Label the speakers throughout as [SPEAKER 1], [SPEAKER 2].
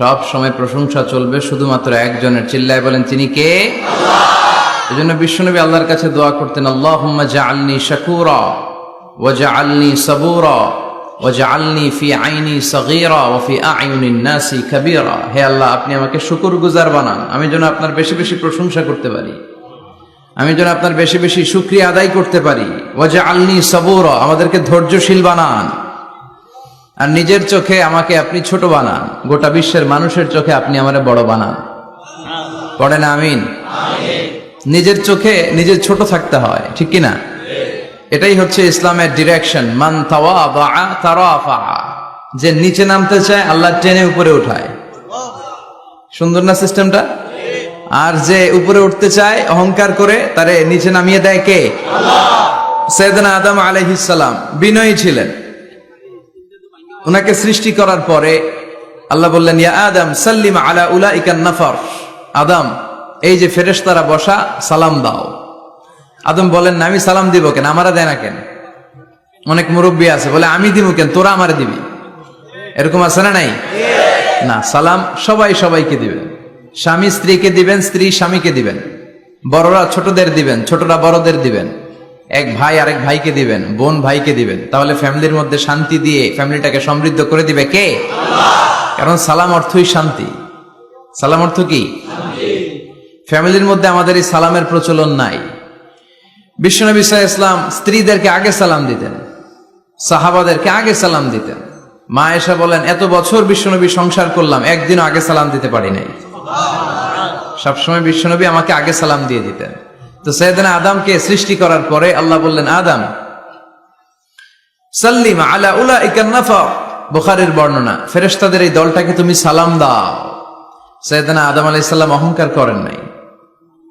[SPEAKER 1] সব সময় প্রশংসা চলবে শুধুমাত্র একজনের। চিল্লায় বলেন তিনি কে? এই জন্য বিশ্বনবী আল্লাহর কাছে দোয়া করতেন আল্লাহ জাআলনি শাকুরা ও জাআলনি সাবুরা ও জাআলনি ফি আইনি সগীরা ও ফি আইউনিন নাসি কাবীরা। হে আল্লাহ আপনি আমাকে শুকর গুজার বানান। আমি যেন আপনার বেশি বেশি প্রশংসা করতে পারি। আমি যেন আপনার বেশি বেশি শুক্রিয়া আদায় করতে পারি। ও জাআলনি সাবুরা আমাদেরকে ধৈর্যশীল বানান। আর নিজের চোখে আমাকে আপনি ছোট বানান। গোটা বিশ্বের মানুষের চোখে আপনি আমার বড় বানান। পড়ে না আমিন। নিজের চোখে নিজের ছোট থাকতে হয়, ঠিক কি না এটাই হচ্ছে ইসলামের ডিরেকশন মান যে নিচে নামতে চায়, আল্লাহ টেনে উপরে উঠায়। সুন্দর না সিস্টেমটা? আর যে উপরে উঠতে চায়, অহংকার করে, তারে নিচে নামিয়ে দেয় কে? সৈদনা আদম আলাইহিসসালাম বিনয়ী ছিলেন। ওনাকে সৃষ্টি করার পরে আল্লাহ বললেন, ইয়া আদম, সাল্লিম আলা উলাইকান নাফর। আদম, এই যে ফেরেশতারা বসা, সালাম দাও। আদম বলেন, আমি সালাম দিব কেন? আমারা দেয় না কেন? অনেক মুরব্বী আছে, বলে, আমি দিব কেন? তোরা আমারে দিবি? এরকম আছে না নাই? না, সালাম সবাই সবাইকে দিবেন। স্বামী স্ত্রীকে দিবেন, স্ত্রী স্বামীকে দিবেন। বড়রা ছোটদের দিবেন, ছোটরা বড়দের দিবেন। এক ভাই আরেক ভাইকে দিবেন, বোন ভাইকে দিবেন। তাহলে ফ্যামিলির মধ্যে শান্তি দিয়ে ফ্যামিলিটাকে সমৃদ্ধ করে দিবে কে? কারণ সালাম অর্থই শান্তি। সালাম অর্থ কি? ফ্যামিলির মধ্যে আমাদের এই সালামের প্রচলন নাই। বিশ্বনবী ইসলাম স্ত্রীদেরকে আগে সালাম দিতেন, সাহাবাদেরকে আগে সালাম দিতেন। মা এসা বলেন, এত বছর বিশ্বনবী সংসার করলাম, একদিনও আগে সালাম দিতে পারি নাই। সবসময় বিশ্বনবী আমাকে আগে সালাম দিয়ে দিতেন। তো সৈয়দনা আদমকে সৃষ্টি করার পরে আল্লাহ বললেন আদম সাল্লিম আলা উলা ইকান্নাফা বুখারের বর্ণনা ফেরেশতাদের এই দলটাকে তুমি সালাম দাও। সৈয়দনা আদম আলাইসাল্লাম অহংকার করেন নাই।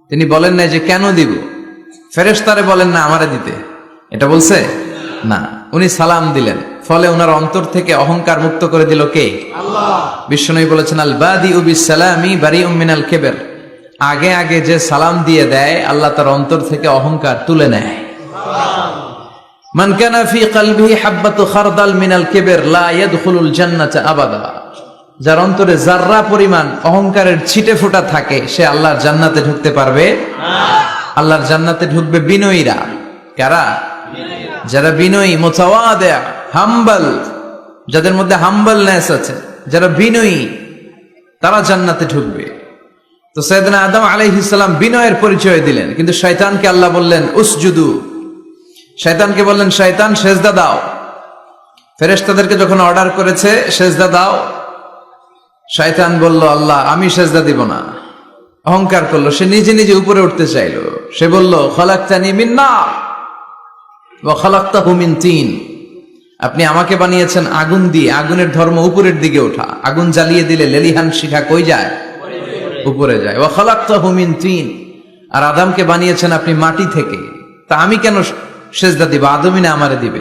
[SPEAKER 1] তিনি বলেন নাই যে কেন দিব? ফেরেশতারে বলেন না আমারে দিতে। এটা বলছে? না উনি সালাম দিলেন। ফলে ওনার অন্তর থেকে অহংকার মুক্ত করে দিল কে? বিশ্বনবী বলেছেন আল বাদি উবি সালামি বারি উম্মিনাল কেবের। আগে আগে যে সালাম দিয়ে দেয়, আল্লাহ তার অন্তর থেকে অহংকার তুলে নেয়। মান আবাদা। যার অন্তরে জাররা পরিমাণ অহংকারের ছিটে ফোঁটা থাকে, সে আল্লাহর জান্নাতে ঢুকতে পারবে। আল্লাহর জান্নাতে ঢুকবে বিনয়ীরা। কারা? যারা বিনয়ী মোতাওয়াদে হাম্বল, যাদের মধ্যে হাম্বলনেস আছে, যারা বিনয়ী, তারা জান্নাতে ঢুকবে। তো সৈয়দনা আদম আলাইহিসসালাম বিনয়ের পরিচয় দিলেন, কিন্তু শয়তানকে আল্লাহ বললেন, উসজুদু। শয়তানকে বললেন, শয়তান, সেজদা দাও। ফেরেশতাদেরকে যখন অর্ডার করেছে, সেজদা দাও। শয়তান বলল, আল্লাহ, আমি সেজদা দিব না। অহংকার করল, সে নিজে নিজে উপরে উঠতে চাইলো। সে বলল, খলাক্তানি মিন্না ও খলাক্তাহু মিন তিন। আপনি আমাকে বানিয়েছেন আগুন দিয়ে, আগুনের ধর্ম উপরের দিকে ওঠা। আগুন জ্বালিয়ে দিলে লেলিহান শিখা কই যায়? উপরে যায়। ও খলাক্তাহু মিন তিন। আর আদামকে বানিয়েছেন আপনি মাটি থেকে। তা আমি কেন সেজদা দিব? আদমি না আমারে দিবে।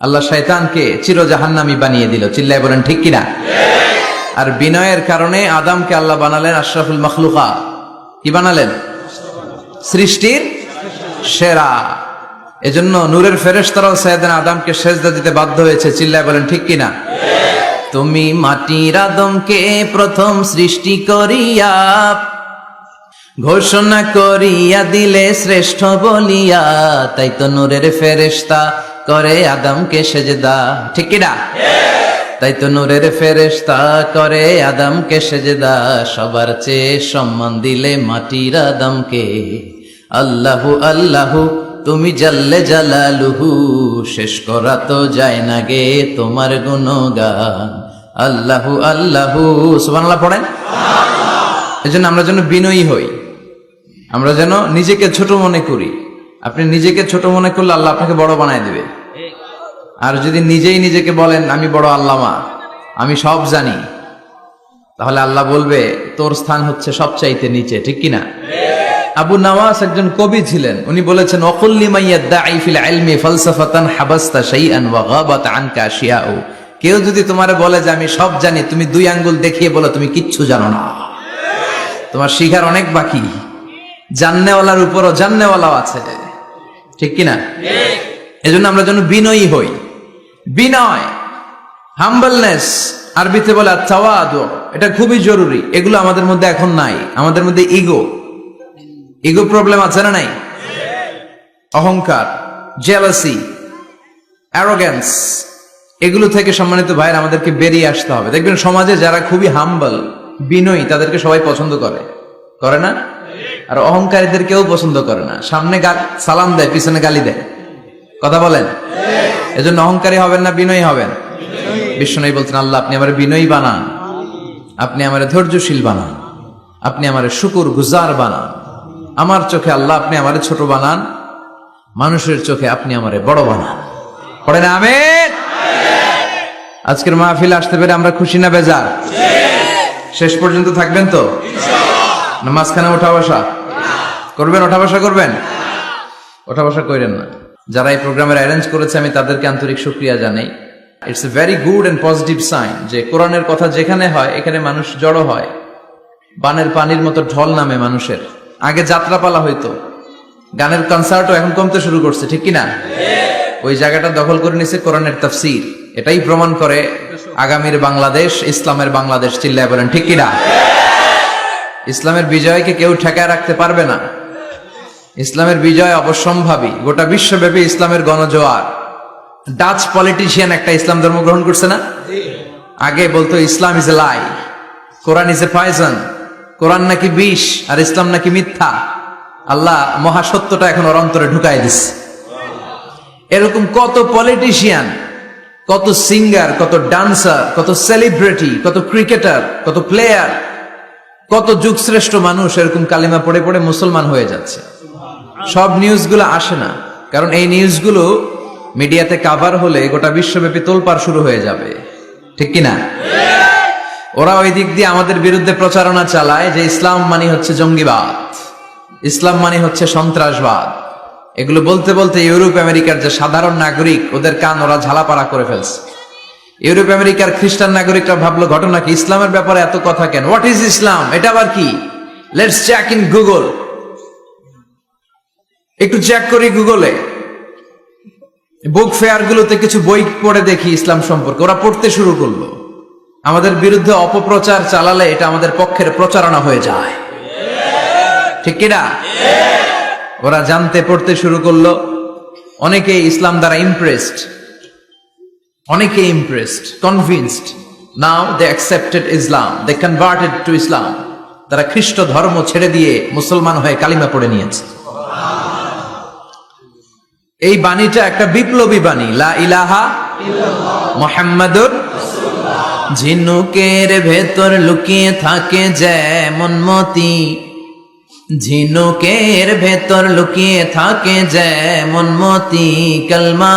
[SPEAKER 1] আল্লাহ শয়তানকে চির জাহান্নামি বানিয়ে দিল। চিল্লায় বলেন, ঠিক কিনা? আর বিনয়ের কারণে আদামকে আল্লাহ বানালেন আশরাফুল মখলুকা। কি বানালেন? সৃষ্টির সেরা। এজন্য নূরের ফেরেশতারাও সৈয়দান আদামকে সেজদা দিতে বাধ্য হয়েছে। চিল্লায় বলেন, ঠিক কিনা? তুমি মাটির আদমকে প্রথম সৃষ্টি করিয়া ঘোষণা করিয়া দিলে শ্রেষ্ঠ বলিয়া, তাই তো নূরের ফেরেশতা করে আদমকে সেজদা। ঠিক কিনা তাই তো নূরের ফেরেশতা করে আদমকে সেজদা। সবার চেয়ে সম্মান দিলে মাটির আদমকে। আল্লাহু আল্লাহু তুমি জাল্লে জালালুহু, শেষ করা তো যায় না গে তোমার গুণগান। আল্লাহু আল্লাহু, সুবহানাল্লাহ পড়েন? এজন্য আমরা যেন বিনয়ী হই। আমরা যেন নিজেকে ছোট মনে করি। আপনি নিজেকে ছোট মনে করলে আল্লাহ আপনাকে বড় বানায় দিবে। আর যদি নিজেই নিজেকে বলেন, আমি বড় আল্লামা, আমি সব জানি, তাহলে আল্লাহ বলবে, তোর স্থান হচ্ছে সবচাইতে নিচে, ঠিক কিনা? আবু নওয়াজ একজন কবি ছিলেন। উনি বলেছেন, অকুল্লি মাইয়া দাঈ ফিল ইলমি ফালসাফাতান হাবাস্তা শাইআন ওয়া গাবাত আনকা আশিয়াউ। কেউ যদি তোমারে বলে যে, আমি সব জানি, তুমি দুই আঙ্গুল দেখিয়ে বলো, তুমি কিচ্ছু জানো না। তোমার শিখার অনেক বাকি। জাননেওয়ালার উপরও জাননেওয়ালাও আছে। ঠিক কিনা? এজন্য আমরা যেন বিনয়ী হই। বিনয়, হাম্বলনেস, আরবিতে বলে চাওয়াদ এটা খুবই জরুরি। এগুলো আমাদের মধ্যে এখন নাই। আমাদের মধ্যে ইগো। ইগো প্রবলেম আছে না নাই? অহংকার জেলাসি অ্যারোগ্যান্স এগুলো থেকে সম্মানিত ভাইয়ের আমাদেরকে বেরিয়ে আসতে হবে। দেখবেন সমাজে যারা খুবই হাম্বল বিনয়ী, তাদেরকে সবাই পছন্দ করে। করে না? আর অহংকারীদের কেউ পছন্দ করে না। সামনে সালাম দেয়, পিছনে গালি দেয়। কথা বলেন? এজন্য অহংকারী হবেন না বিনয়ী হবেন? বিষ্ণু বলছেন, আল্লাহ, আপনি আমার বিনয়ী বানান। আপনি আমার ধৈর্যশীল বানান। আপনি আমার শুকুর গুজার বানান। আমার চোখে আল্লাহ আপনি আমারে ছোট বানান, মানুষের চোখে আপনি আমারে বড় বানান। পড়ে না, আমেন? আজকের মাহফিল আসতে পেরে আমরা খুশি না বেজার? শেষ পর্যন্ত থাকবেন তো? না মাঝখানে ওঠা বসা। করবেন, ওঠা বসা করবেন? ওঠা বসা করেন না। যারা এই প্রোগ্রামের অ্যারেঞ্জ করেছে, আমি তাদেরকে আন্তরিক শুক্রিয়া জানাই। It's a very good and positive sign যে কোরআনের কথা যেখানে হয়, এখানে মানুষ জড়ো হয়। বানের পানির মতো ঢল নামে মানুষের। আগে যাত্রাপালা হইতো। গানের কনসার্টও এখন কমতে শুরু করছে, ঠিক কি না ওই জায়গাটা দখল করে নিছে কোরআনের তাফসির। এটাই প্রমাণ করে আগামীর বাংলাদেশ, ইসলামের বাংলাদেশ, চিল্লায় বলেন, ঠিক কিনা? ইসলামের বিজয়কে কেউ ঠেকায় রাখতে পারবে না। ইসলামের বিজয় অবশ্যম্ভাবী, গোটা বিশ্বব্যাপী ইসলামের গণজোয়ার। ডাচ পলিটিশিয়ান একটা ইসলাম ধর্ম গ্রহণ করছে না? আগে বলতো, Islam is a lie Quran is a poison কোরআন নাকি বিষ আর ইসলাম নাকি মিথ্যা? আল্লাহ মহাসত্যটা এখন ওর অন্তরে ঢুকাই দিস এরকম কত পলিটিশিয়ান কত সিঙ্গার কত ডান্সার কত সেলিব্রিটি কত ক্রিকেটার কত প্লেয়ার কত যুগশ্রেষ্ঠ মানুষ এরকম কালিমা পড়ে পড়ে মুসলমান হয়ে যাচ্ছে। সব নিউজগুলো আসে না, কারণ এই নিউজগুলো মিডিয়াতে কাভার হলে গোটা বিশ্বব্যাপী তোলপাড় শুরু হয়ে যাবে। ঠিক কি না ওরা ওই দিক দিয়ে আমাদের বিরুদ্ধে প্রচারণা চালায় যে ইসলাম মানে হচ্ছে জঙ্গিবাদ। ইসলাম মানে হচ্ছে সন্ত্রাসবাদ। এগুলো বলতে বলতে ইউরোপ আমেরিকার যে সাধারণ নাগরিক, ওদের কান ওরা ঝালাপাড়া করে ফেলছে। ইউরোপ আমেরিকার খ্রিস্টান নাগরিকরা ভাবলো, ঘটনা কি? ইসলামের ব্যাপারে এত কথা কেন? হোয়াট ইজ ইসলাম এটা আবার কি? লেটস চেক ইন গুগল একটু চেক করি গুগলে বুক ফেয়ার গুলোতে কিছু বই পড়ে দেখি ইসলাম সম্পর্কে। ওরা পড়তে শুরু করল। আমাদের বিরুদ্ধে অপপ্রচার চালালে এটা আমাদের পক্ষের প্রচারণা হয়ে যায়। ঠিক কিনা? ওরা জানতে, পড়তে শুরু করল। অনেকে ইসলাম দ্বারা ইমপ্রেসড অনেকে impressed convinced now they accepted Islam they converted to Islam তারা খ্রিস্ট ধর্ম ছেড়ে দিয়ে মুসলমান হয়ে কালিমা পড়ে নিয়েছে। এই বাণীটা একটা বিপ্লবী বাণী। লা ইলাহা মোহাম্মদুর ঝিনুকের ভেতর লুকিয়ে থাকে যেমন মতি। ঝিনুকের ভেতর লুকিয়ে থাকে যেমন মতি। কালমা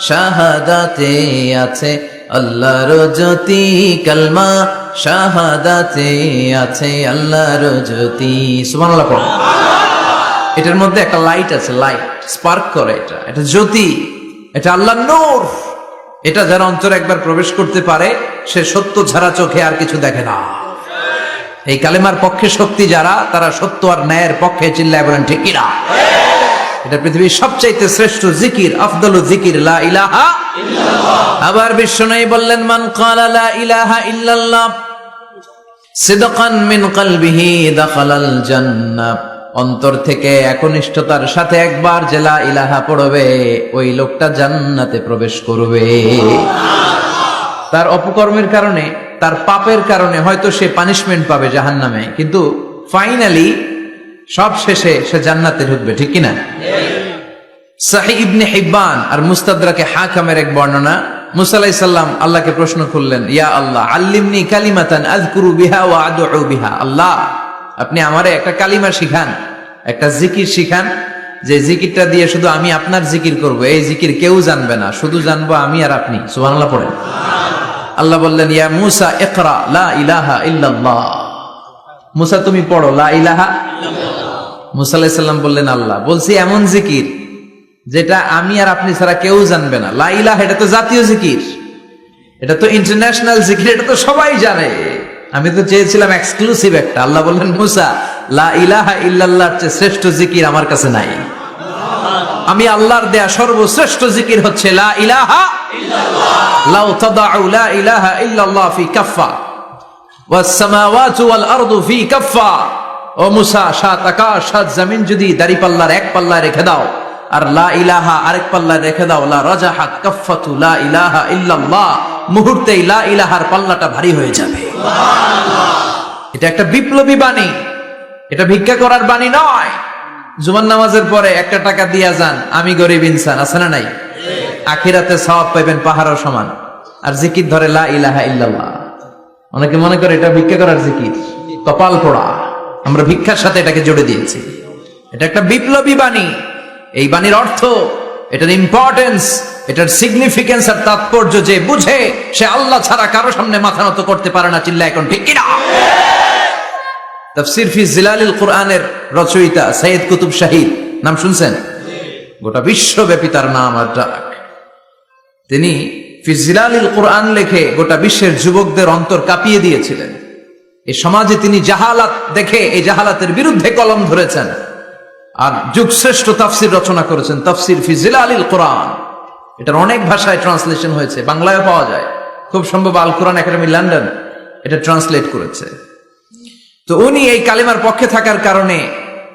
[SPEAKER 1] শাহাদাতে আছে আল্লাহর জ্যোতি। কালমা শাহাদাতে আছে আল্লাহর জ্যোতি। সুবহানাল্লাহ এটার মধ্যে একটা লাইট আছে লাইট স্পার্ক করে এটা। এটা জ্যোতি, এটা আল্লাহ নূর। এটা যারা অন্তরে একবার প্রবেশ করতে পারে সে সত্য ছাড়া চোখে আর কিছু দেখে না। এই কালেমার পক্ষে শক্তি যারা, তারা সত্য আর ন্যায়ের পক্ষে চিল্লায় বলেন, ঠিক কিনা? এটা পৃথিবীর সবচাইতে শ্রেষ্ঠ জিকির, আফদল জিকির, লা ইলাহা আবার বিশ্বনয়ী বললেন, মান ক্বালা লা ইলাহা ইল্লাল্লাহ, সিদকান মিন কলবিহি জান্নাহ। অন্তর থেকে একনিষ্ঠতার সাথে একবার জেলা ইলাহা পড়বে, ওই লোকটা জান্নাতে প্রবেশ করবে। তার অপকর্মের কারণে, তার পাপের কারণে হয়তো সে পানিশমেন্ট পাবে জাহান্নামে। কিন্তু ফাইনালি সব শেষে সে জান্নাতে ঢুকবে, ঠিক কিনা? হিব্বান আর মুস্তাদরাকে হাকামের এক বর্ণনা। আল্লাহকে প্রশ্ন করলেন, ইয়া আল্লাহ, আল্লিমনি কালিমাতান আযকুরু বিহা আদউ বিহা। আল্লাহ, আপনি আমারে একটা কালিমা শিখান, একটা জিকির শিখান, যে জিকিরটা দিয়ে শুধু আমি আপনার জিকির করব। এই জিকির কেউ জানবে না, শুধু জানব আমি আর আপনি। সুবহানাল্লাহ পড়েন। আল্লাহ বললেন, ইয়া মুসা, ইকরা, লা ইলাহা ইল্লাল্লাহ। মুসা, তুমি পড়ো, লা ইলাহা মুসা আলাইহিস সালাম বললেন, আল্লাহ, বলছি এমন জিকির যেটা আমি আর আপনি ছাড়া কেউ জানবে না। লা ইলাহা, এটা তো জাতীয় জিকির। এটা তো ইন্টারন্যাশনাল জিকির, এটা তো সবাই জানে। আমি তো চেয়েছিলাম এক্সক্লুসিভ একটা। আল্লাহ বললেন, মুসা, লা ইলাহা ইল্লাল্লাহর চেয়ে শ্রেষ্ঠ জিকির আমার কাছে নাই। আমি আল্লাহর দেয়া সর্বশ্রেষ্ঠ জিকির হচ্ছে লা ইলাহা লাউ তাদাউ লা ইলাহা ইল্লাল্লাহ ফি কাফফা। ওয়াস সামাওয়াতু ওয়াল আরদু ফি কাফফা। ও মুসা সাত আকাশ সাত জমিন যদি দাড়ি পাল্লার এক পাল্লায় রেখে দাও আর লা ইলাহা আরেক পাল্লায় রেখে দাও লা লা ইলাহা ইল্লাল্লাহ মুহূর্তেই লা ইলাহার পাল্লাটা ভারী হয়ে যাবে। এটা একটা বিপ্লবী বাণী। এটা ভিক্ষা করার বাণী নয়। জুমান নামাজের পরে একটা টাকা দিয়া যান আমি গরিব ইনসান আছে না নাই? আখিরাতে সওয়াব পাইবেন পাহাড়ও সমান। আর জিকির ধরে লা ইলাহা ইল্লাল্লাহ। অনেকে মনে করে এটা ভিক্ষা করার জিকির। কপাল পোড়া। আমরা ভিক্ষার সাথে এটাকে জুড়ে দিয়েছি। এটা একটা বিপ্লবী বাণী। এই বাণীর অর্থ, এটার ইম্পর্টেন্স এটার সিগনিফিকেন্স আর তাৎপর্য যে বুঝে, সে আল্লাহ ছাড়া কারও সামনে মাথা নত করতে পারে না চিল্লা এখন ঠিক কিনা? তাফসির ফি জিলালিল কোরআনের রচয়িতা সৈয়দ কুতুব শাহিদ। নাম শুনছেন? গোটা বিশ্বব্যাপী তার নাম আর ডাক। তিনি ফি জিলালিল কোরআন লেখে গোটা বিশ্বের যুবকদের অন্তর কাঁপিয়ে দিয়েছিলেন। এই সমাজে তিনি জাহালাত দেখে এই জাহালাতের বিরুদ্ধে কলম ধরেছেন। আর যুগশ্রেষ্ঠ তাফসির রচনা করেছেন, তাফসির ফি জিলালিল কোরআন। এটার অনেক ভাষায় ট্রান্সলেশন হয়েছে বাংলায় পাওয়া যায়। খুব সম্ভব আল কোরআন একাডেমি লন্ডন এটা ট্রান্সলেট করেছে। তো উনি এই কালিমার পক্ষে থাকার কারণে,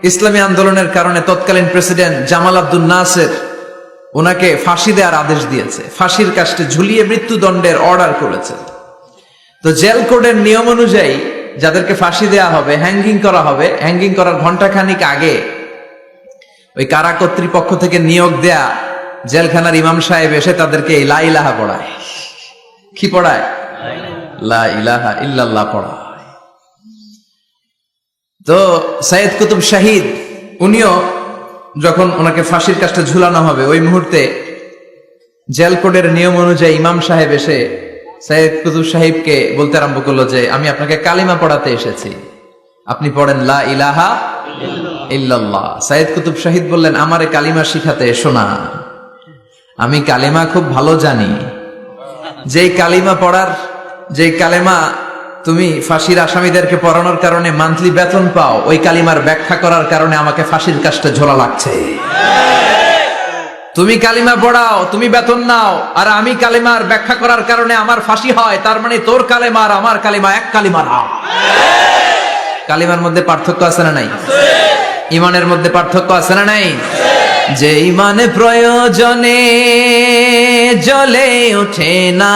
[SPEAKER 1] ইসলামী আন্দোলনের কারণে তৎকালীন প্রেসিডেন্ট জামাল আব্দুল নাসের ওনাকে ফাঁসি দেওয়ার আদেশ দিয়েছে। ফাঁসির কাস্টে ঝুলিয়ে মৃত্যুদণ্ডের অর্ডার করেছে। তো জেল কোডের নিয়ম অনুযায়ী যাদেরকে ফাঁসি দেওয়া হবে হ্যাঙ্গিং করা হবে হ্যাঙ্গিং করার ঘন্টাখানিক আগে ওই কারা কর্তৃপক্ষ থেকে নিয়োগ দেয়া জেলখানার ইমাম সাহেব এসে তাদেরকে এই লা ইলাহা পড়ায়। কি পড়ায়? লা ইলাহা পড়ায়। তো সাইদ কুতুব শাহিদ, উনিও যখন ওনাকে ফাঁসির কাজটা ঝুলানো হবে, ওই মুহূর্তে জেল কোডের নিয়ম অনুযায়ী ইমাম সাহেব এসে সাইদ কুতুব সাহিবকে বলতে আরম্ভ করল যে, আমি আপনাকে কালিমা পড়াতে এসেছি। আপনি পড়েন লা ইলাহা ইল্লাল্লাহ। সাইদ কুতুব শাহিদ বললেন, আমারে কালিমা শিখাতে এসো না। আমি কালিমা খুব ভালো জানি। যেই কালিমা পড়ার, যেই কালেমা তুমি ফাঁসির আসামিদেরকে পড়ানোর কারণে মান্থলি বেতন পাও, ওই কালিমার ব্যাখ্যা করার কারণে আমাকে ফাঁসির কাজটা ঝোলা লাগছে। তুমি কালিমা পড়াও, তুমি বেতন নাও, আর আমি কালিমার ব্যাখ্যা করার কারণে আমার ফাঁসি হয়, তার মানে তোর কালেমা আর আমার কালিমা এক কালিমা না। কালিমার মধ্যে পার্থক্য আছে না নাই? ইমানের মধ্যে পার্থক্য আছে না নাই? যে ইমানে প্রয়োজনে জ্বলে ওঠে না।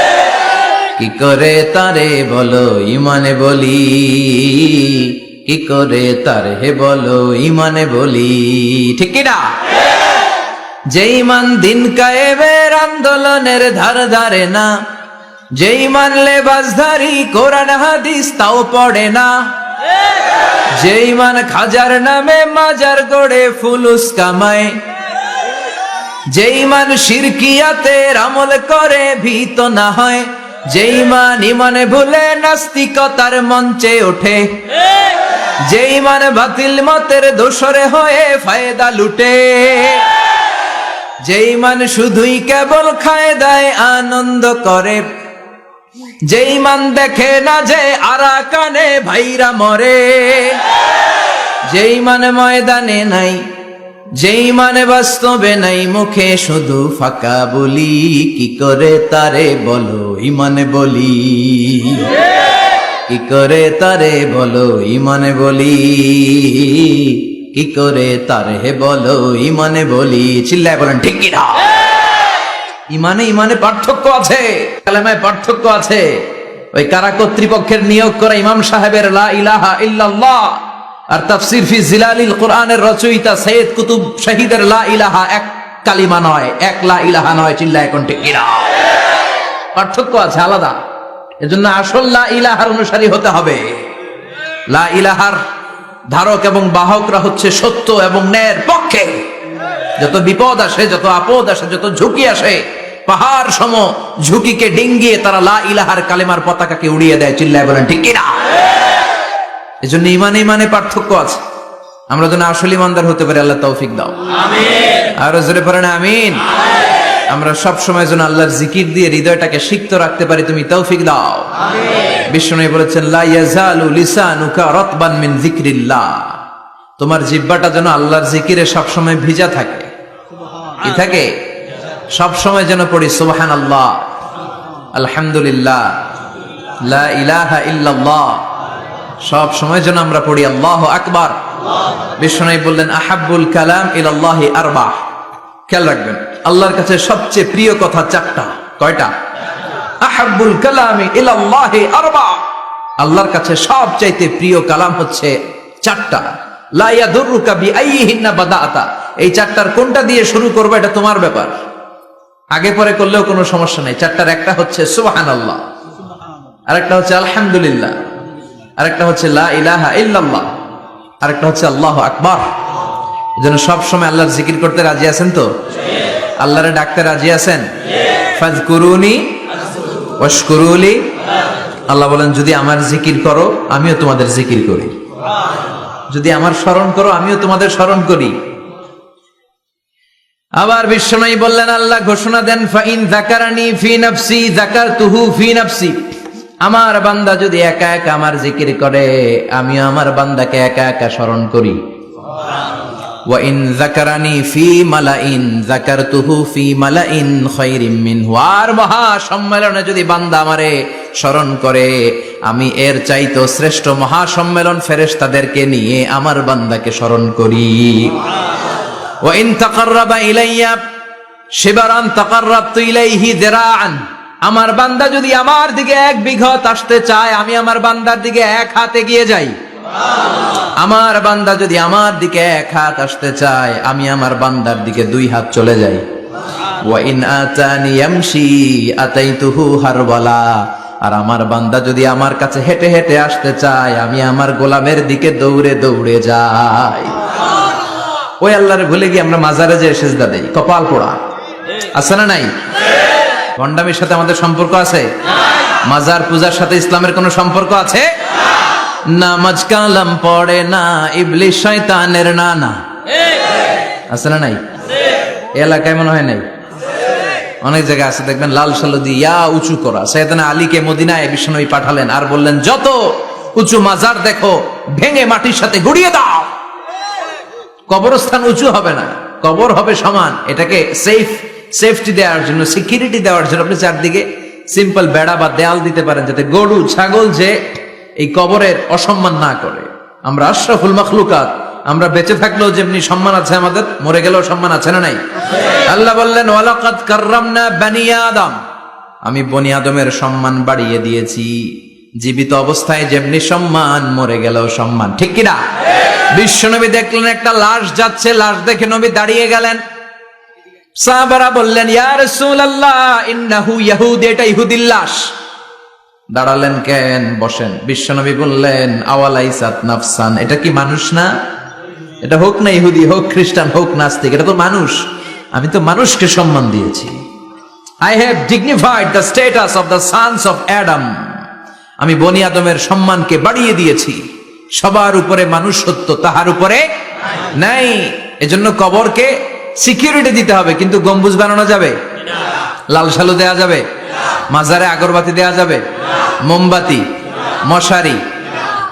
[SPEAKER 1] কি করে তারে বলো ইমানে বলি? কি করে তারে হে বলো ইমানে বলি? ঠিক না যে ইমান দিন কায়েবের আন্দোলনের ধার ধারে না যে ইমান লেবাসধারী কোরআন হাদিস তাও পড়ে না যে ইমান খাজার নামে মাজার গড়ে ফুলুস কামায় যে ইমান শিরকিয়াতের আমল করে ভীত না হয় যে ইমান ইমানে ভুলে নাস্তিকতার মঞ্চে ওঠে যে ইমান বাতিল মতের দোসরে হয়ে ফায়দা লুটে যে ইমান শুধুই কেবল খায় আনন্দ করে যে ইমান দেখে না যে আরা কানে ভাইরা মরে যে ইমান ময়দানে নাই যেই মানে বাস্তবে নাই মুখে শুধু ফাঁকা বলি, কি করে তারে বলো ইমানে বলি? কি করে তারে বলো ইমানে বলি? কি করে তারে বলো ইমানে বলি? চিল্লায় বলেন, ঠিক কি না? ইমানে ইমানে পার্থক্য আছে, কালেমায় পার্থক্য আছে। ওই কারা কর্তৃপক্ষের নিয়োগ করা ইমাম সাহেবের লা ইলাহা ইল্লাল্লাহ আর তাফসির ফি জিলালিল কোরআনের রচয়িতা সৈয়দ কুতুব শহীদের লা ইলাহা এক কালিমা নয়, এক লা ইলাহা নয় চিল্লা এখন পার্থক্য আছে আলাদা। এজন্য আসল লা ইলাহার অনুসারী হতে হবে। লা ইলাহার ধারক এবং বাহকরা হচ্ছে সত্য এবং ন্যায়ের পক্ষে। যত বিপদ আসে, যত আপদ আসে, যত ঝুঁকি আসে, পাহাড় সম ঝুঁকিকে ডিঙ্গিয়ে তারা লা ইলাহার কালেমার পতাকাকে উড়িয়ে দেয়, চিল্লায় বলেন, ঠিক কিনা? এই জন্য ইমানে ইমানে পার্থক্য আছে। আমরা যেন আসলে ইমানদার হতে পারি আল্লাহ তৌফিক দাও। আরও জোরে পড়েন আমিন। আমরা সব সময় যেন আল্লাহর জিকির দিয়ে হৃদয়টাকে সিক্ত রাখতে পারি তুমি তৌফিক দাও। বিষ্ণু বলেছেন লা ইয়াজালু লিসানুকা রাতবান মিন যিকরিল্লাহ। তোমার জিহ্বাটা যেন আল্লাহর জিকিরে সব সময় ভিজা থাকে। কি থাকে? সব সময় যেন পড়ি সুবহানাল্লাহ আলহামদুলিল্লাহ লা ইলাহা ইল্লাল্লাহ। সব সময় যেন আমরা পড়ি, আল্লাহ আকবার। বিষ্ণু বললেন, আহাব্বুল কালাম ইল ইলাল্লাহি আরবাহ খেয়াল রাখবেন, আল্লাহর কাছে সবচেয়ে প্রিয় কথা চারটা। কয়টা? আহাব্বুল কালামি ইলাল্লাহি আরবা। আল্লাহর কাছে সবচাইতে প্রিয় কালাম হচ্ছে চারটা। এই চারটার কোনটা দিয়ে শুরু করবে এটা তোমার ব্যাপার। আগে পরে করলেও কোনো সমস্যা নেই। চারটার একটা হচ্ছে সুবহানাল্লাহ। আরেকটা হচ্ছে আলহামদুলিল্লাহ। আরেকটা হচ্ছে লা ইলাহা আরেকটা হচ্ছে আল্লাহ আকবার। যেন সব সময় আল্লাহর জিকির করতে রাজি আছেন তো? আল্লাহরে ডাকতে রাজি আছেন? আল্লাহ বলেন, যদি আমার জিকির করো, আমিও তোমাদের জিকির করি। যদি আমার স্মরণ করো, আমিও তোমাদের স্মরণ করি। আবার বিশ্বনয়ী বললেন, আল্লাহ ঘোষণা দেন ফাইন জাকারানি ফি নাফসি জাকারতুহু ফি নাফসি। আমার বান্দা যদি একা একা আমার জিকির করে আমি আমার বান্দাকে একা একা স্মরণ করি। ওয়াইন জাকারানি ফি জাকারতুহু সম্মেলনে যদি বান্দা আমারে স্মরণ করে, আমি এর চাইতো শ্রেষ্ঠ মহা সম্মেলন ফেরেশতাদেরকে নিয়ে আমার বান্দাকে স্মরণ করি। ওয়াইন তাকাররাবা ইলাইয়া শিবারান আমার বান্দা যদি আমার দিকে এক বিঘত আসতে চায়, আমি আমার বান্দার দিকে এক হাতে গিয়ে যাই। আমার বান্দা যদি আমার দিকে এক হাত আসতে চায়, আমি আমার বান্দার দিকে দুই হাত চলে যাই। আর আমার বান্দা যদি আমার কাছে হেঁটে হেঁটে আসতে চায়, আমি আমার গোলামের দিকে দৌড়ে দৌড়ে যাই। ওই আল্লাহরে ভুলে গিয়ে আমরা মাজারে যে সেজদা দেই। কপাল পোড়া। আছে না নাই? ভণ্ডামির সাথে আমাদের সম্পর্ক আছে? মাজার পূজার সাথে ইসলামের কোনো সম্পর্ক আছে? নামাজ কালাম পড়ে না ইবলিশ শয়তানের নানা। আছে না নাই? এলাকায় মনে হয় নাই? অনেক জায়গায় আছে, দেখবেন লাল সালুদি ইয়া উঁচু করা। সৈয়দনা আলীকে মদিনায় বিষ্ণুই পাঠালেন আর বললেন, যত উঁচু মাজার দেখো, ভেঙে মাটির সাথে গুড়িয়ে দাও। কবরস্থান উঁচু হবে না, কবর হবে সমান। এটাকে সেফ সেফটি দেওয়ার জন্য সিকিউরিটি দেওয়ার জন্য, আপনি চারদিকে সিম্পল বেড়া বা দেয়াল দিতে পারেন, যাতে গরু, ছাগল যে এই কবরের অসম্মান না করে। আমরা আশরাফুল মখলুকাত, আমরা বেঁচে থাকলেও যেমনি সম্মান আছে আমাদের, মরে গেলেও সম্মান আছে না নাই? আল্লাহ বললেন, ওয়ালাকাদ কাররামনা বানি আদম। আমি বনি আদমের সম্মান বাড়িয়ে দিয়েছি। জীবিত অবস্থায় যেমনি সম্মান, মরে গেলেও সম্মান। ঠিক কিনা? বিশ্বনবী দেখলেন একটা লাশ যাচ্ছে, লাশ দেখে নবী দাঁড়িয়ে গেলেন। সাহাবারা বললেন, ইয়া রাসূলুল্লাহ, ইন্নাহু ইয়াহুদ, এটা ইহুদির লাশ। দাঁড়ালেন কেন? বসেন। বিশ্বনবী বললেন, আওয়ালাইসাত নাফসান। এটা কি মানুষ না? এটা হোক না ইহুদি হোক, খ্রিস্টান হোক, নাস্তিক, এটা তো মানুষ। আমি তো মানুষকে সম্মান দিয়েছি। I have dignified the status of the sons of Adam আমি বনি আদমের সম্মানকে বাড়িয়ে দিয়েছি। সবার উপরে মানুষ সত্য তাহার উপরে নাই। এজন্য কবরকে সিকিউরিটি দিতে হবে, কিন্তু গম্বুজ বানানো যাবে? লাল সালু দেয়া যাবে? মাজারে আগরবাতি দেয়া যাবে? মোমবাতি, মশারি।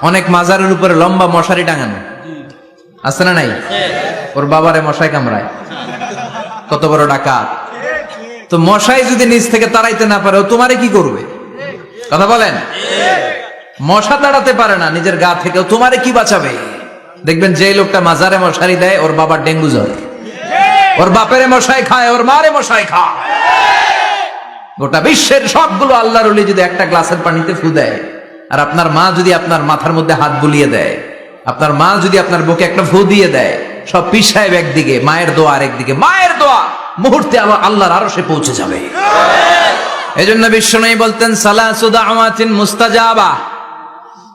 [SPEAKER 1] অনেক মাজারের উপরে লম্বা মশারি টাঙানো। আছে না নাই? ওর বাবারে মশাই কামড়ায়। কত বড় ডাকাত। তো মশাই যদি নিচ থেকে তাড়াইতে না পারে, ও তোমারে কি করবে? কথা বলেন? মশা তাড়াতে পারে না, নিজের গা থেকেও তোমারে কি বাঁচাবে? দেখবেন যে লোকটা মাজারে মশারি দেয়, ওর বাবার ডেঙ্গু জ্বর। ওর বাপেরে মশাই খায় ওর মারে মশাই খায়। গোটা বিশ্বের সবগুলো আল্লাহর যদি একটা গ্লাসের পানিতে ফু দেয় আর আপনার মা যদি আপনার মাথার মধ্যে হাত বুলিয়ে দেয় আপনার মা যদি আপনার বুকে একটা ফু দিয়ে দেয় সব পীর সাহেব একদিকে মায়ের দোয়া আর একদিকে। মায়ের দোয়া মুহূর্তে আমার আল্লাহর আরও সে পৌঁছে যাবে। এই জন্য বিশ্বনয়ী বলতেন সালাসুদা আমাতিন মুস্তাজাবা।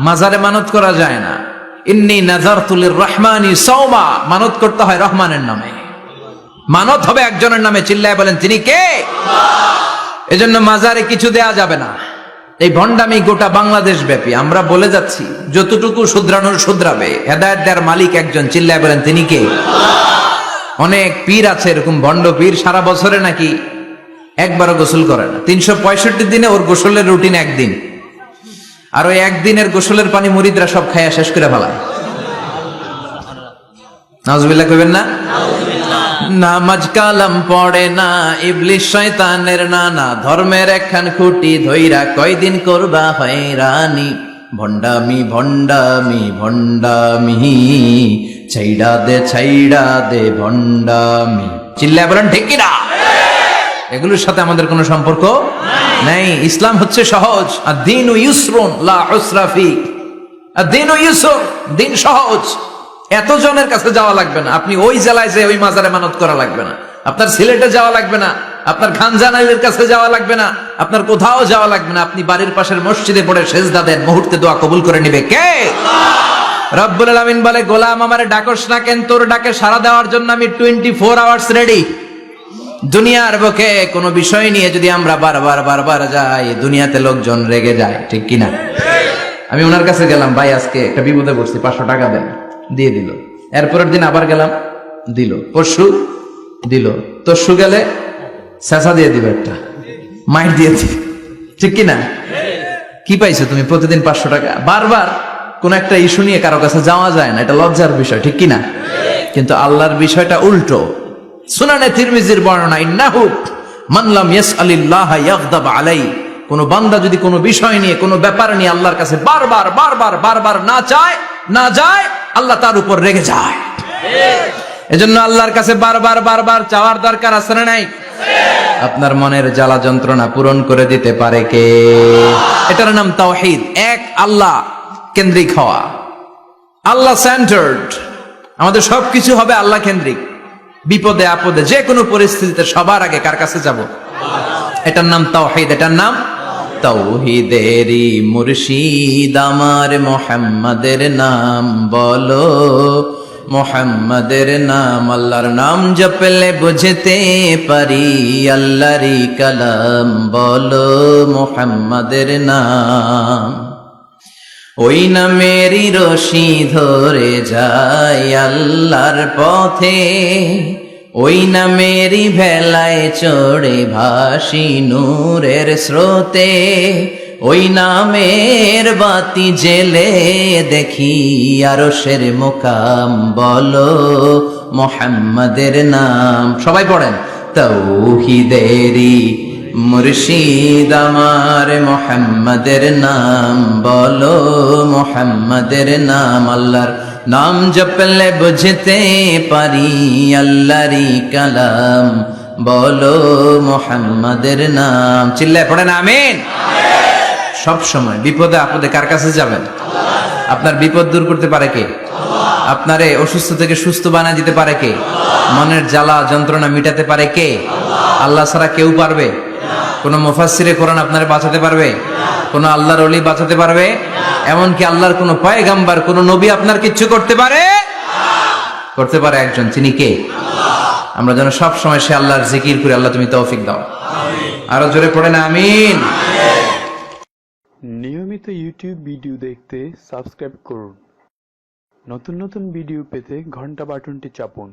[SPEAKER 1] মাজারে মানত করা যায় না। ইন্নি নাজারতুলির রহমানি সৌমা মানত করতে হয় রহমানের নামে। মানত হবে একজনের নামে, চিল্লায় বলেন, তিনি কে? এজন্য মাজারে কিছু দেয়া যাবে না। এই ভণ্ডামি গোটা বাংলাদেশ ব্যাপী আমরা বলে যাচ্ছি, যতটুকু শুধরানোর শুধরাবে। হেদায়ত দেয়ার মালিক একজন, চিল্লায় বলেন, তিনি কে? অনেক পীর আছে, এরকম ভণ্ড পীর, সারা বছরে নাকি একবারও গোসল করে না। তিনশো পঁয়ষট্টি দিনে ওর গোসলের রুটিন একদিন। আর ওই একদিনের গোসলের পানি মুরিদরা সব খাইয়া শেষ করে ফেলায়। নাজবিল্লা কইবেন না? নামাজ কালাম পড়ে না ইবলিশ শয়তানের নানা, ধর্মের একখান খুঁটি ধইরা কয়দিন করবা হয়রানি। ভণ্ডামি ভণ্ডামি ভণ্ডামি, ছাইড়া দে ছাইড়া দে, ভণ্ডামি। চিল্লা বলেন ঠিক কিনা এগুলোর সাথে আমাদের কোনো সম্পর্ক নেই। ইসলাম হচ্ছে সহজ। আর দিন ইউসরুন লা উসরাফি আর দিন ইউসর দিন সহজ। এত জনের কাছে যাওয়া লাগবে না। আপনি ওই জেলায় যে ওই মাজারে মানত করা লাগবে না। আপনার সিলেটে যাওয়া লাগবে না। আপনার খানজানাইলের কাছে যাওয়া লাগবে না। আপনার কোথাও যাওয়া লাগবে না। আপনি বাড়ির পাশের মসজিদে পড়ে সেজদা দেন মুহূর্তে দোয়া কবুল করে নিবে। কে? রব্বুল আলামিন বলে গোলাম আমারে ডাকস না কেন? তোর ডাকে সারা দেওয়ার জন্য আমি টোয়েন্টি ফোর আওয়ার্স রেডি দুনিয়ার বুকে কোনো বিষয় নিয়ে যদি আমরা বারবার বারবার যাই, দুনিয়াতে লোকজন রেগে যায়, ঠিক কিনা? আমি ওনার কাছে গেলাম, ভাই, আজকে একটা বিপদে পড়ছি, পাঁচশো টাকা দেন। দিয়ে দিল। এরপরের দিন আবার গেলাম, দিল। পরশু দিল। তরশু গেলে চেঁচা দিয়ে দিবে একটা। মাইট দিয়ে দিবে। ঠিক কিনা? কি পাইছো তুমি প্রতিদিন পাঁচশো টাকা? বারবার কোন একটা ইস্যু নিয়ে কারও কাছে যাওয়া যায় না, এটা লজ্জার বিষয়, ঠিক কিনা? কিন্তু আল্লাহর বিষয়টা উল্টো। সুনানে তিরমিজির বর্ণনা, ইন্নাহু মানলাম ইয়াস আলিল্লাহ ইয়াগদাব আলাই। কোন বান্দা যদি কোনো বিষয় নিয়ে, কোনো ব্যাপার নিয়ে আল্লাহর কাছে বারবার বারবার বারবার না চায়, না যায়, আল্লাহ তার উপর রেগে যায়। এজন্য আল্লাহর কাছে বারবার বারবার চাওয়ার দরকার আছে না নাই? আপনার মনের জ্বালা যন্ত্রণা পূরণ করে দিতে পারে কে? এটার নাম তাওহীদ। এক, আল্লাহ কেন্দ্রিক হওয়া। আল্লাহ সেন্টার্ড আমাদের সবকিছু হবে আল্লাহ কেন্দ্রিক। বিপদে আপদে যে কোনো পরিস্থিতিতে সবার আগে কার কাছে যাব? এটার নাম তাওহীদ, এটার নাম তাওহীদেরই মুর্শিদ। আমার মোহাম্মদের নাম বলো, মোহাম্মদের নাম আল্লাহর নাম জপলে বুঝতে পারি। আল্লাহরই কালাম বলো, মোহাম্মদের নাম ওই নামেরই রশি ধরে যায় আল্লাহর পথে। ওই নামেরই ভেলায় চড়ে ভাসি নূরের স্রোতে। ওই নামের বাতি জেলে দেখি আরও সের মোকাম বলো, মোহাম্মদের নাম। সবাই পড়েন তৌহিদেরি মুর্শিদ আমার মোহাম্মদের নাম, বলো মোহাম্মদের নাম আল্লাহর নাম জপলে বুঝতে পারি আল্লাহরই কালাম, বলো মোহাম্মদের নাম। চিল্লায় পড়েন, আমিন। সব সময় বিপদে আপদে কার কাছে যাবেন? আপনার বিপদ দূর করতে পারে কে? আপনারে অসুস্থ থেকে সুস্থ বানায় দিতে পারে কে? মনের জ্বালা যন্ত্রণা মিটাতে পারে কে? আল্লাহ ছাড়া কেউ পারবে? কোন মুফাসসিরে কোরআন আপনারে বাঁচাতে পারবে? কোনো আল্লাহর অলি বাঁচাতে পারবে? এমনকি আল্লাহর কোন পয়গাম্বার, কোনো নবী আপনার কিচ্ছু করতে পারে? করতে পারে একজন, তিনি কে? আমরা যেন সব সময় সে আল্লাহর জিকির করে আল্লাহ তুমি তৌফিক দাও। আরও জোরে পড়ে না, আমিন।
[SPEAKER 2] নিয়মিত ইউটিউব ভিডিও দেখতে সাবস্ক্রাইব করুন। নতুন নতুন ভিডিও পেতে ঘণ্টা বাটনটি চাপুন।